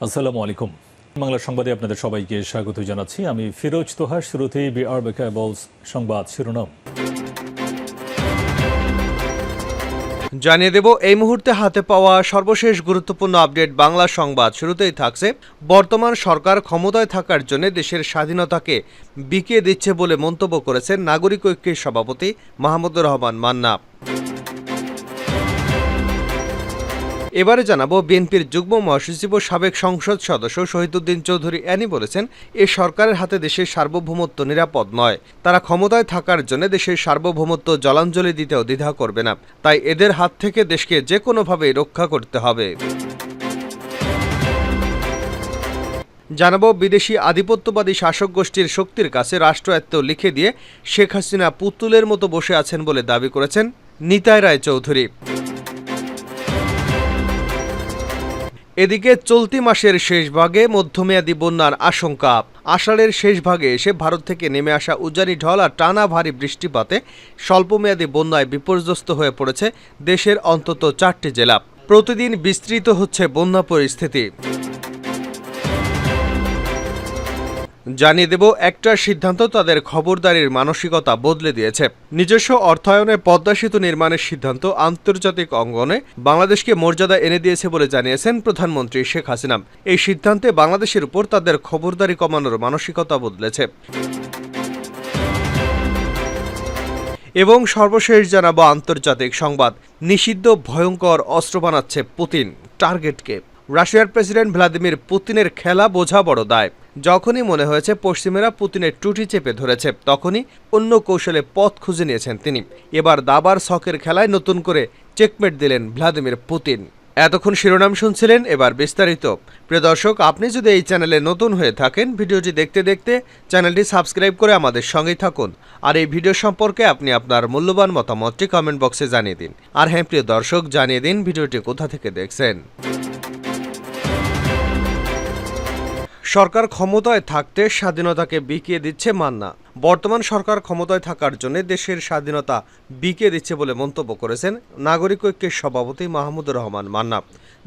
আসসালামু আলাইকুম। বাংলা সংবাদে আপনাদের সবাইকে স্বাগত জানাচ্ছি। আমি ফিরোজ তোহা শুরুতেই বিআর বেকাবলস সংবাদ শিরোনাম। জানিয়ে দেব, এই মুহূর্তে হাতে পাওয়া সর্বশেষ গুরুত্বপূর্ণ আপডেট বাংলা সংবাদ শুরুতেই থাকছে। বর্তমান সরকার ক্ষমতায় থাকার জন্য দেশের স্বাধীনতাকে বিকিয়ে দিচ্ছে বলে মন্তব্য করেছেন নাগরিক ঐক্যের সভাপতি মাহমুদুর রহমান মান্না। এবারে জানাব, বিএনপির যুগ্ম মহাসচিব ও সাবেক সংসদ সদস্য শহীদুদ্দিন চৌধুরী অ্যানি বলেছেন, এ সরকারের হাতে দেশের সার্বভৌমত্ব নিরাপদ নয়। তারা ক্ষমতায় থাকার জন্য দেশের সার্বভৌমত্ব জলাঞ্জলি দিতেও দ্বিধা করবে না। তাই এদের হাত থেকে দেশকে যে কোনোভাবেই রক্ষা করতে হবে। জানাব, বিদেশি আধিপত্যবাদী শাসক গোষ্ঠীর শক্তির কাছে রাষ্ট্রায়ত্ত লিখে দিয়ে শেখ হাসিনা পুতুলের মতো বসে আছেন বলে দাবি করেছেন নিতাই রায় চৌধুরী এদিকে চলতি মাসের শেষ ভাগে মধ্যমেয়াদী বন্যার আশঙ্কা। আষাঢ়ের শেষ ভাগে এসে ভারত থেকে নেমে আসা উজানি ঢল আর টানা ভারী বৃষ্টিপাতে স্বল্পমেয়াদী বন্যায় বিপর্যস্ত হয়ে পড়েছে দেশের অন্তত চারটি জেলা। প্রতিদিন বিস্তৃত হচ্ছে বন্যা পরিস্থিতি। জানিয়ে দেব, একটা সিদ্ধান্ত তাদের খবরদারির মানসিকতা বদলে দিয়েছে। নিজস্ব অর্থায়নে পদ্মা সেতু নির্মাণের সিদ্ধান্ত আন্তর্জাতিক অঙ্গনে বাংলাদেশকে মর্যাদা এনে দিয়েছে বলে জানিয়েছেন প্রধানমন্ত্রী শেখ হাসিনা। এই সিদ্ধান্তে বাংলাদেশের উপর তাদের খবরদারি কমানোর মানসিকতা বদলেছে। এবং সর্বশেষ জানাব আন্তর্জাতিক সংবাদ। নিষিদ্ধ ভয়ঙ্কর অস্ত্র বানাচ্ছে পুতিন। টার্গেটকে রাশিয়ার প্রেসিডেন্ট ভ্লাদিমির পুতিনের খেলা বোঝা বড় দায়। যখনই মনে হয়েছে পশ্চিমেরা পুতিনের টুটি চেপে ধরেছে, তখনই অন্য কৌশলে পথ খুঁজে নিয়েছেন তিনি। এবার দাবার শখের খেলায় নতুন করে চেকমেট দিলেন ভ্লাদিমির পুতিন। এতক্ষণ শিরোনাম শুনছিলেন, এবার বিস্তারিত। প্রিয় দর্শক, আপনি যদি এই চ্যানেলে নতুন হয়ে থাকেন, ভিডিওটি দেখতে দেখতে চ্যানেলটি সাবস্ক্রাইব করে আমাদের সঙ্গেই থাকুন। আর এই ভিডিও সম্পর্কে আপনি আপনার মূল্যবান মতামতটি কমেন্ট বক্সে জানিয়ে দিন। আর হ্যাঁ প্রিয় দর্শক, জানিয়ে দিন ভিডিওটি কোথা থেকে দেখছেন। সরকার ক্ষমতায় থাকতে স্বাধীনতাকে বিকিয়ে দিচ্ছে মান্না। বর্তমান সরকার ক্ষমতায় থাকার জন্য দেশের স্বাধীনতা বিকে দিচ্ছে বলে মন্তব্য করেছেন নাগরিক ঐক্যের সভাপতি মাহমুদুর রহমান মান্না।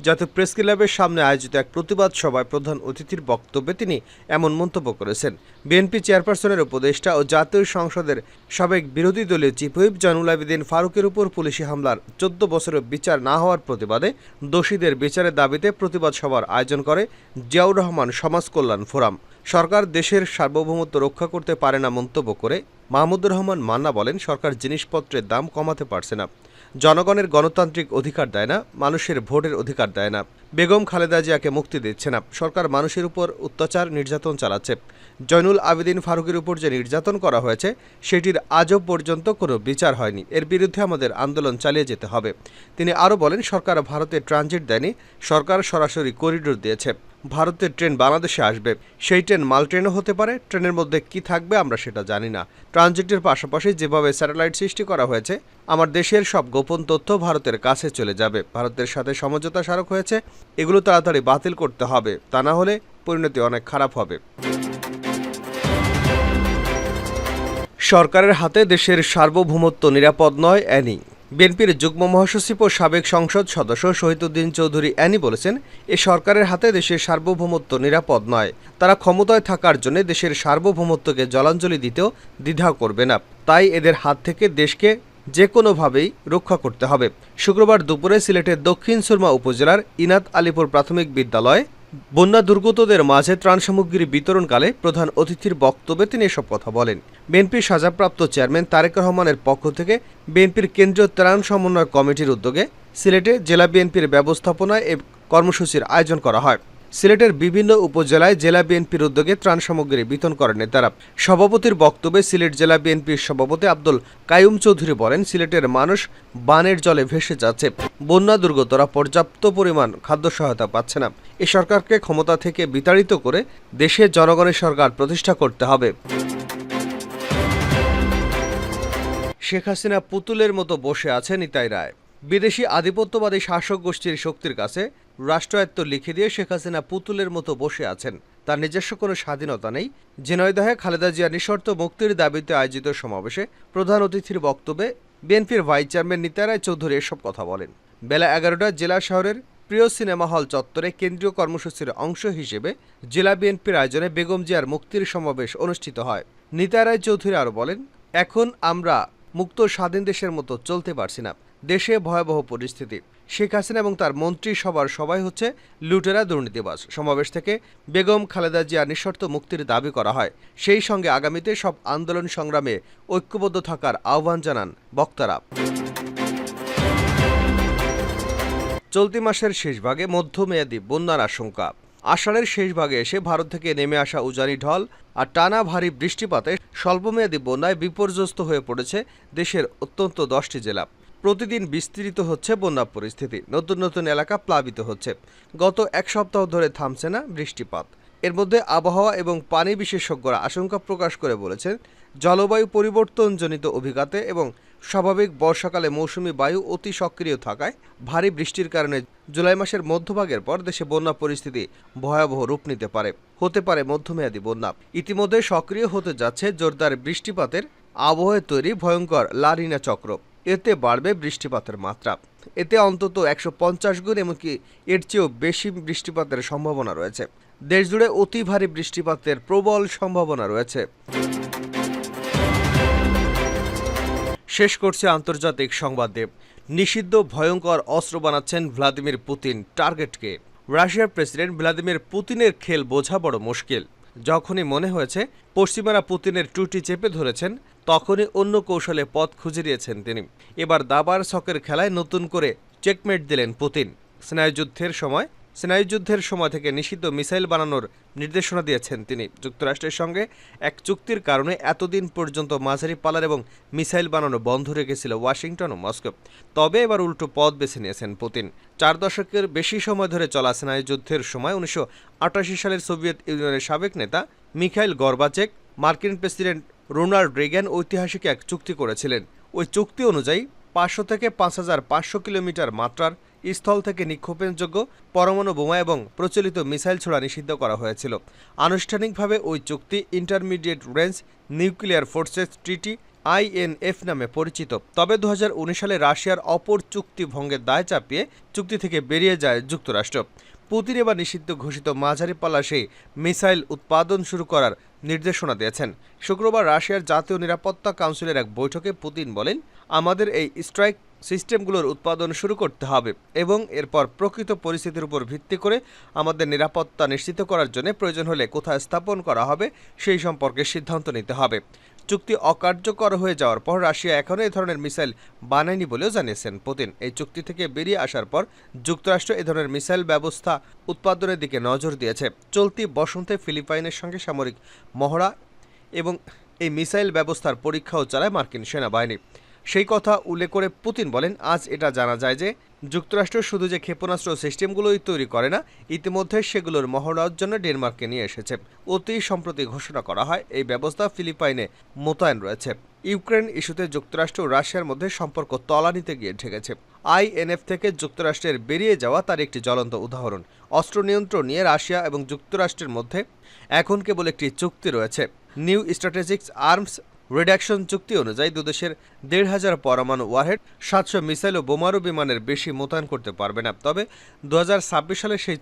জাতীয় প্রেস ক্লাবের সামনে আয়োজিত এক প্রতিবাদ সভায় প্রধান অতিথির বক্তব্যে তিনি এমন মন্তব্য করেছেন। বিএনপি চেয়ারপারসনের উপদেষ্টা ও জাতীয় সংসদের সাবেক বিরোধী দলীয় চিফ হুইপ আবেদিন ফারুকের উপর পুলিশি হামলার চোদ্দ বছরের বিচার না হওয়ার প্রতিবাদে দোষীদের বিচারের দাবিতে প্রতিবাদ সভার আয়োজন করে জিয়াউর রহমান সমাজ কল্যাণ ফোরাম। সরকার দেশের সার্বভৌমত্ব রক্ষা করতে পারে না মন্তব্য করে মাহমুদুর রহমান মান্না বলেন, সরকার জিনিসপত্রের দাম কমাতে পারছে না। জনগণের গণতান্ত্রিক অধিকার দেয় না, মানুষের ভোটের অধিকার দেয় না। বেগম খালেদা জিয়াকে মুক্তি দিচ্ছে না। সরকার মানুষের উপর অত্যাচার নির্যাতন চালাচ্ছে। জয়নুল আবেদিন ফারুকের উপর যে নির্যাতন করা হয়েছে, সেটির আজও পর্যন্ত কোনো বিচার হয়নি। এর বিরুদ্ধে আমাদের আন্দোলন চালিয়ে যেতে হবে। তিনি আরও বলেন, সরকার ভারতে ট্রানজিট দেয়নি, সরকার সরাসরি করিডোর দিয়েছে। ভারতের ট্রেন বাংলাদেশে আসবে। সেই ট্রেন মাল ট্রেনও হতে পারে। ট্রেনের মধ্যে কি থাকবে আমরা সেটা জানি না। ট্রানজিটের পাশাপাশি যেভাবে স্যাটেলাইট সৃষ্টি করা হয়েছে, আমার দেশের সব গোপন তথ্য ভারতের কাছে চলে যাবে। ভারতের সাথে সমঝোতা স্মারক হয়েছে। এগুলো তাড়াতাড়ি বাতিল করতে হবে। তা না হলে পরিণতি অনেক খারাপ হবে। সরকারের হাতে দেশের সার্বভৌমত্ব নিরাপদ নয় অ্যানি বিএনপির যুগ্ম মহাসচিব ও সাবেক সংসদ সদস্য শহীদুদ্দিন চৌধুরী অ্যানি বলেছেন, এ সরকারের হাতে দেশের সার্বভৌমত্ব নিরাপদ নয়। তারা ক্ষমতায় থাকার জন্য দেশের সার্বভৌমত্বকে জলাঞ্জলি দিতেও দ্বিধা করবে না। তাই এদের হাত থেকে দেশকে যে কোনোভাবেই রক্ষা করতে হবে। শুক্রবার দুপুরে সিলেটের দক্ষিণ সুরমা উপজেলার ইনাত আলীপুর প্রাথমিক বিদ্যালয়ে বন্যা দুর্গতদের মাঝে ত্রাণ সামগ্রী বিতরণকালে প্রধান অতিথির বক্তব্যে তিনি এসব কথা বলেন। বিএনপির সাজাপ্রাপ্ত চেয়ারম্যান তারেক রহমানের পক্ষ থেকে বিএনপির কেন্দ্রীয় ত্রাণ সমন্বয় কমিটির উদ্যোগে সিলেটে জেলা বিএনপির ব্যবস্থাপনায় এ কর্মসূচির আয়োজন করা হয়। সিলেটের বিভিন্ন উপজেলায় জেলা বিএনপির উদ্যোগে ত্রাণ সামগ্রী বিতরণ করেন নেতারা। সভাপতির বক্তব্যে সিলেট জেলা বিএনপির সভাপতি আব্দুল কায়ুম চৌধুরী বলেন, সিলেটের মানুষ বানের জলে ভেসে যাচ্ছে, বন্যা দুর্গতরা পর্যাপ্ত পরিমাণ খাদ্য সহায়তা পাচ্ছে না। এ সরকারকে ক্ষমতা থেকে বিতাড়িত করে দেশে জনগণের সরকার প্রতিষ্ঠা করতে হবে। শেখ হাসিনা পুতুলের মতো বসে আছে নিতাই রায়। বিদেশি আধিপত্যবাদী শাসক গোষ্ঠীর শক্তির কাছে রাষ্ট্রায়ত্ত লিখে দিয়ে শেখ হাসিনা পুতুলের মতো বসে আছেন। তার নিজস্ব কোনো স্বাধীনতা নেই। ঝিনাইদহে খালেদা জিয়া নিঃশর্ত মুক্তির দাবিতে আয়োজিত সমাবেশে প্রধান অতিথির বক্তব্যে বিএনপির ভাইস চেয়ারম্যান নিতাই রায় চৌধুরী এসব কথা বলেন। বেলা এগারোটা জেলা শহরের প্রিয় সিনেমা হল চত্বরে কেন্দ্রীয় কর্মসূচির অংশ হিসেবে জেলা বিএনপির আয়োজনে বেগম জিয়ার মুক্তির সমাবেশ অনুষ্ঠিত হয়। নিতা রায় চৌধুরী আরও বলেন, এখন আমরা মুক্ত স্বাধীন দেশের মতো চলতে পারছি না। দেশে ভয়াবহ পরিস্থিতি। শেখ হাসিনা এবং তার মন্ত্রী সবার সবাই হচ্ছে লুটেরা দুর্নীতিবাজ। সমাবেশ থেকে বেগম খালেদা জিয়া নিঃশর্ত মুক্তির দাবি করা হয়। সেই সঙ্গে আগামীতে সব আন্দোলন সংগ্রামে ঐক্যবদ্ধ থাকার আহ্বান জানান বক্তারা। চলতি মাসের শেষ ভাগে মধ্যমেয়াদী বন্যার আশঙ্কা। আষাঢ়ের শেষ ভাগে এসে ভারত থেকে নেমে আসা উজানি ঢল আর টানা ভারী বৃষ্টিপাতে স্বল্পমেয়াদী বন্যায় বিপর্যস্ত হয়ে পড়েছে দেশের অত্যন্ত দশটি জেলা। প্রতিদিন বিস্তৃত হচ্ছে বন্যা পরিস্থিতি। নতুন নতুন এলাকা প্লাবিত হচ্ছে। গত এক সপ্তাহ ধরে থামছে না বৃষ্টিপাত। এর মধ্যে আবহাওয়া এবং পানি বিশেষজ্ঞরা আশঙ্কা প্রকাশ করে বলেছেন, জলবায়ু পরিবর্তনজনিত অভিঘাতে এবং স্বাভাবিক বর্ষাকালে মৌসুমি বায়ু অতি সক্রিয় থাকায় ভারী বৃষ্টির কারণে জুলাই মাসের মধ্যভাগের পর দেশে বন্যা পরিস্থিতি ভয়াবহ রূপ নিতে পারে। হতে পারে মধ্যমেয়াদী বন্যা। ইতিমধ্যে সক্রিয় হতে যাচ্ছে জোরদার বৃষ্টিপাতের আবহাওয়ায় তৈরি ভয়ঙ্কর লারিনা চক্র। এতে বাড়বে বৃষ্টিপাতের মাত্রা। এতে অন্তত একশো পঞ্চাশ গুণ, এমনকি এর চেয়েও বেশি বৃষ্টিপাতের সম্ভাবনা রয়েছে। দেশজুড়ে অতি ভারী বৃষ্টিপাতের প্রবল সম্ভাবনা রয়েছে। শেষ করছে আন্তর্জাতিক সংবাদ নিষিদ্ধ ভয়ঙ্কর অস্ত্র বানাচ্ছেন ভ্লাদিমির পুতিন টার্গেটকে। রাশিয়ার প্রেসিডেন্ট ভ্লাদিমির পুতিনের খেল বোঝা বড় মুশকিল। যখনই মনে হয়েছে পশ্চিমারা পুতিনের টুটি চেপে ধরেছেন, তখনই অন্য কৌশলে পথ খুঁজে দিয়েছেন তিনি। এবার দাবার ছকের খেলায় নতুন করে চেকমেট দিলেন পুতিন। স্নায়ুযুদ্ধের সময় স্নায়ুযুদ্ধের সময় থেকে নিষিদ্ধ মিসাইল বানানোর নির্দেশনা দিয়েছেন তিনি। যুক্তরাষ্ট্রের সঙ্গে এক চুক্তির কারণে এতদিন পর্যন্ত মাঝারি পালার এবং মিসাইল বানানো বন্ধ রেখেছিল ওয়াশিংটন ও মস্কো। তবে এবার উল্টো পথ বেছে নিয়েছেন পুতিন। চার দশকের বেশি সময় ধরে চলা স্নায়ুযুদ্ধের সময় উনিশশো আটাশি সালের সোভিয়েত ইউনিয়নের সাবেক নেতা মিখাইল গর্বাচেক, মার্কিন প্রেসিডেন্ট রোনাল্ড রেগান ঐতিহাসিক এক চুক্তি করেছিলেন। ওই চুক্তি অনুযায়ী পাঁচশো থেকে পাঁচ হাজার পাঁচশো কিলোমিটার মাত্রার স্থল থেকে নিক্ষেপণযোগ্য পরমাণু বোমা এবং প্রচলিত মিসাইল ছোড়া নিষিদ্ধ করা হয়েছিল। আনুষ্ঠানিকভাবে ওই চুক্তি intermediate range nuclear forces treaty INF নামে পরিচিত। তবে দু হাজার উনিশ সালে রাশিয়ার অপর চুক্তি ভঙ্গের দায় চাপিয়ে চুক্তি থেকে বেরিয়ে যায় যুক্তরাষ্ট্র। পুতিন এবার নিষিদ্ধ ঘোষিত মাঝারি পাল্লা সেই মিসাইল উৎপাদন শুরু করার নির্দেশনা দিয়েছেন। শুক্রবার রাশিয়ার জাতীয় নিরাপত্তা কাউন্সিলের এক বৈঠকে পুতিন বলেন, আমাদের এই স্ট্রাইক সিস্টেমগুলোর উৎপাদন শুরু করতে হবে এবং এরপর প্রকৃত পরিস্থিতির উপর ভিত্তি করে আমাদের নিরাপত্তা নিশ্চিত করার জন্য প্রয়োজন হলে কোথায় স্থাপন করা হবে সেই সম্পর্কে সিদ্ধান্ত নিতে হবে। চুক্তি অকার্যকর হয়ে যাওয়ার পর রাশিয়া এখনও এ ধরনের মিসাইল বানায়নি বলেও জানিয়েছেন পুতিন। এই চুক্তি থেকে বেরিয়ে আসার পর যুক্তরাষ্ট্র এ ধরনের মিসাইল ব্যবস্থা উৎপাদনের দিকে নজর দিয়েছে। চলতি বসন্তে ফিলিপাইনের সঙ্গে সামরিক মহড়া এবং এই মিসাইল ব্যবস্থার পরীক্ষাও চালায় মার্কিন সেনাবাহিনী। সেই কথা উল্লেখ করে পুতিন বলেন, আজ এটা জানা যায় যে যুক্তরাষ্ট্র শুধু যে ক্ষেপণাস্ত্র সিস্টেমগুলোই তৈরি করে না, ইতিমধ্যে সেগুলোর মহড়ার জন্য ডেনমার্ককে নিয়ে এসেছে। অতি সম্প্রতি ঘোষণা করা হয়, এই ব্যবস্থা ফিলিপাইনে মোতায়েন রয়েছে। ইউক্রেন ইস্যুতে যুক্তরাষ্ট্র ও রাশিয়ার মধ্যে সম্পর্ক তলানিতে গিয়ে ঠেকেছে। আইএনএফ থেকে যুক্তরাষ্ট্রের বেরিয়ে যাওয়া তার একটি জ্বলন্ত উদাহরণ। অস্ত্র নিয়ন্ত্রণ নিয়ে রাশিয়া এবং যুক্তরাষ্ট্রের মধ্যে এখন কেবল একটি চুক্তি রয়েছে। নিউ স্ট্র্যাটেজিক্স আর্মস রিডাকশন চুক্তি অনুযায়ী দুদেশের দেড় হাজার পরমাণু ওয়ারহেড, সাতশো মিসাইল ও বোমারু বিমানের বেশি মোতায়েন করতে পারবে না। তবে দু হাজার ছাব্বিশ সালে সেই